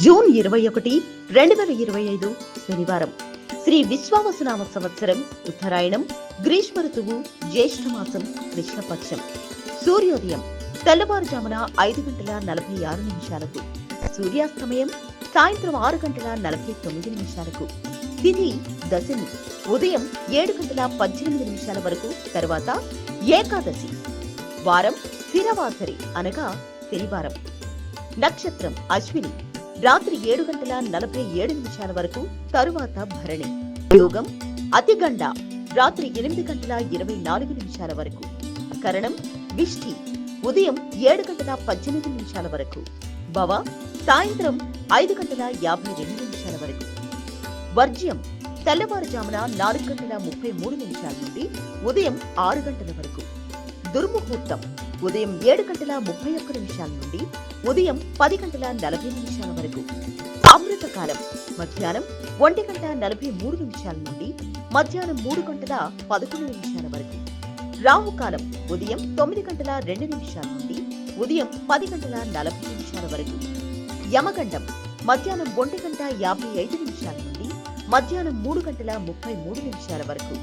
June ఇరవై ఒకటి రెండు వేల ఇరవై ఐదు శనివారం. శ్రీ విశ్వావసనామ సంవత్సరం ఉత్తరాయణం గ్రీష్మ ఋతువు జ్యేష్ఠమాసం కృష్ణపక్షం. సూర్యోదయం తెల్లవారుజామున ఐదు గంటల నలభై ఆరు నిమిషాలకు. సూర్యాస్తమయం సాయంత్రం ఆరు గంటల నలభై తొమ్మిది నిమిషాలకు. తిథి దశమి ఉదయం ఏడు గంటల పద్దెనిమిది నిమిషాల వరకు తర్వాత ఏకాదశి. వారం స్థిరవాసరి అనగా శనివారం. నక్షత్రం అశ్విని. రాత్రి ఏడు గంటల నలభై ఏడు నిమిషాల వరకు తరువాత భరణి. యోగం అతిగండ రాత్రి ఎనిమిది గంటల ఇరవై నాలుగు నిమిషాల వరకు. కరణం విష్టి ఉదయం ఏడు గంటల పద్దెనిమిది నిమిషాల వరకు. భవ సాయంత్రం ఐదు గంటల యాభై రెండు నిమిషాల వరకు. వర్జ్యం తెల్లవారుజామున నాలుగు గంటల ముప్పై మూడు నిమిషాల నుండి ఉదయం ఆరు గంటల వరకు. దుర్ముహూర్తం ఉదయం ఏడు గంటల ముప్పై ఒక్క నిమిషాల నుండి ఉదయం పది గంటల నలభై నిమిషాల వరకు. అమృతకాలం మధ్యాహ్నం ఒంటి గంట నలభై మూడు నిమిషాల నుండి మధ్యాహ్నం మూడు గంటల పదకొండు నిమిషాల వరకు. రాహుకాలం ఉదయం తొమ్మిది గంటల రెండు నిమిషాల నుండి ఉదయం పది గంటల నలభై నిమిషాల వరకు. యమగండం. మధ్యాహ్నం ఒంటి గంట యాభై ఐదు నిమిషాల నుండి మధ్యాహ్నం మూడు గంటల ముప్పై మూడు నిమిషాల వరకు.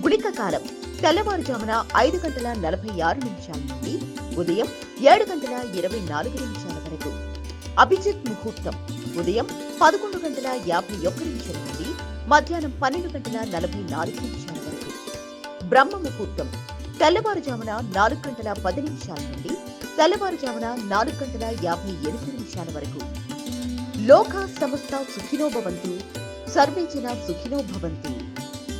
గుళిక కాలం. తెల్లవారుజామున ఐదు గంటల నలభై ఆరు నిమిషాల నుండి ఉదయం ఏడు గంటల ఇరవై నాలుగు నిమిషాల వరకు. అభిజిత్ ముహూర్తం. ఉదయం పదకొండు గంటల యాభై ఒక్క నిమిషాల నుండి మధ్యాహ్నం పన్నెండు గంటల నలభై నాలుగు నిమిషాల వరకు. బ్రహ్మ ముహూర్తం. తెల్లవారుజామున నాలుగు గంటల పది నిమిషాల నుండి తెల్లవారుజామున నాలుగు గంటల యాభై ఎనిమిది నిమిషాల వరకు. లోక సమస్త సుఖినో భవంతు. సర్వే జన సుఖినో